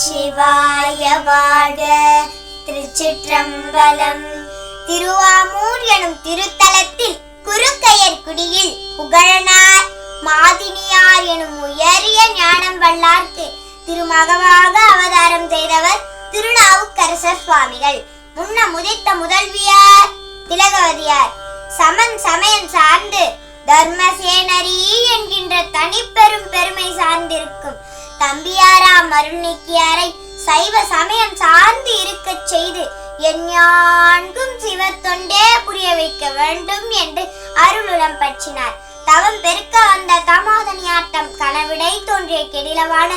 சிவாய வாழ்க திருச்சிற்றம்பலம். திருவாமூர் எனும் திருத்தலத்தில் குறுக்கையர் குடியில் புகழனார். மாதினியார் எனும் உயரிய ஞானம் வல்லார்க்கு திருமகவாக அவதாரம் செய்தவர் திருநாவுக்கரசர் சுவாமிகள். முன்ன முதித்த முதல்வியார் திலகவதியார். சமன் சமயம் சார்ந்து தர்மசேனரி என்கின்ற தனிப்பெரும் பெருமை சார்ந்திருக்கும் தம்பியார் அருள்நீக்கியாரை சைவ சமயம் சார்ந்து இருக்கச் செய்து எஞ்ஞான்கும் சிவத்தொண்டே புரிய வைக்க வேண்டும் என்று அருளுடன் பற்றினார். தவம் பெருக்க வந்த தமோதனியாட்டம் கனவிடை தோன்றிய கெடிலவான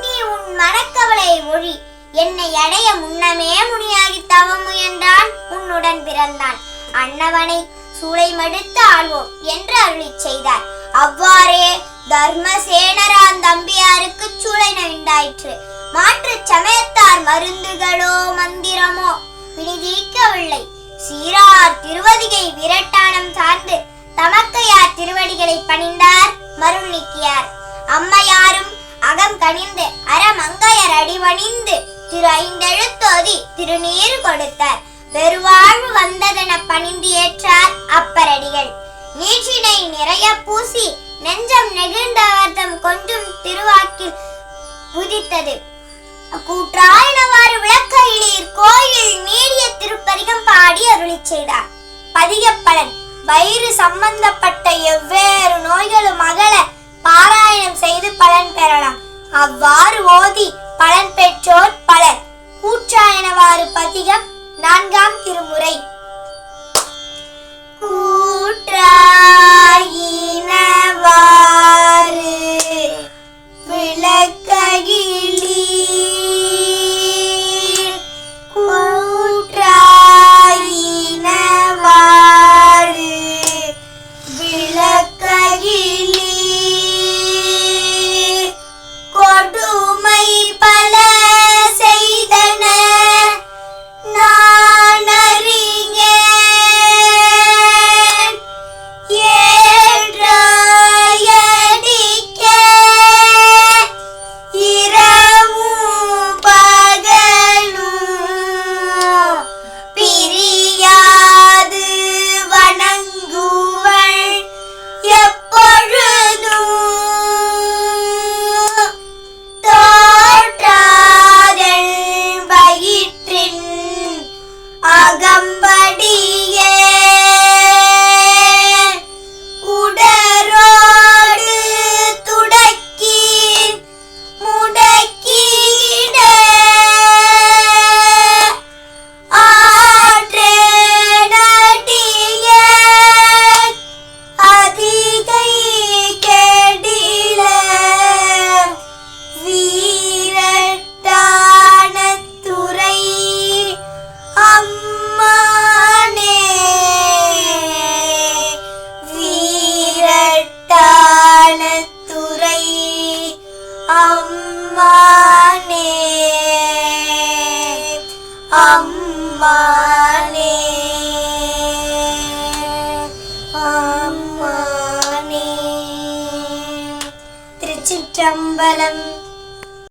நீ உன் மனக்கவலை மொழி என்னை அடைய முன்னமே முனியாகி தவம் முயன்றான் உன்னுடன் பிறந்தான். அன்னவனை சூளை மடுத்து ஆழ்வோம் என்று அருளி செய்தார். அவ்வாறே தர்மசேனரான் தம்பியாருக்கு சூளை நவிண்டாயிற்று மாற்றுச் சமயத்தார் மருந்துகளோ மந்திரமோ விடுதீக்கவில்லை சீரார் திருவதிகை விரட்டானம் சார்ந்து தமக்கையார் திருவடிகளை பணிந்தார் மருள்நீக்கியார் அம்மையாரும் அகம் கனிந்து அறமங்கையர் அடிவணிந்து திரு ஐந்தெழுத்தோதி திருநீர் கொடுத்தார். பெருவாழ்வு வந்ததென பணிந்து ஏற்றார் அப்பரடிகள். நீற்றினை நிறைய பூசி நெஞ்சம் நெகிழ்ந்தவர்தம் கொஞ்சம் திருவாக்கில் உதித்தது கூற்றாயினவாறு விளக்கையிலீர் கோயில் நீடிய திருப்பதிகம் பாடி அருளி செய்தார். பதிகப்பலன் வயிறு சம்பந்தப்பட்ட எவ்வேறு நோய்களும் அகல பாராயணம் செய்து பலன் பெறலாம். அவ்வாறு ஓதி பலன் பெற்றோர் பலர். கூற்றாயினவாறு பதிகம் நான்காம் திருமுறை. Welcome. അമ്മാനേ അമ്മാനേ. തിരുച്ചിറ്റമ്പലം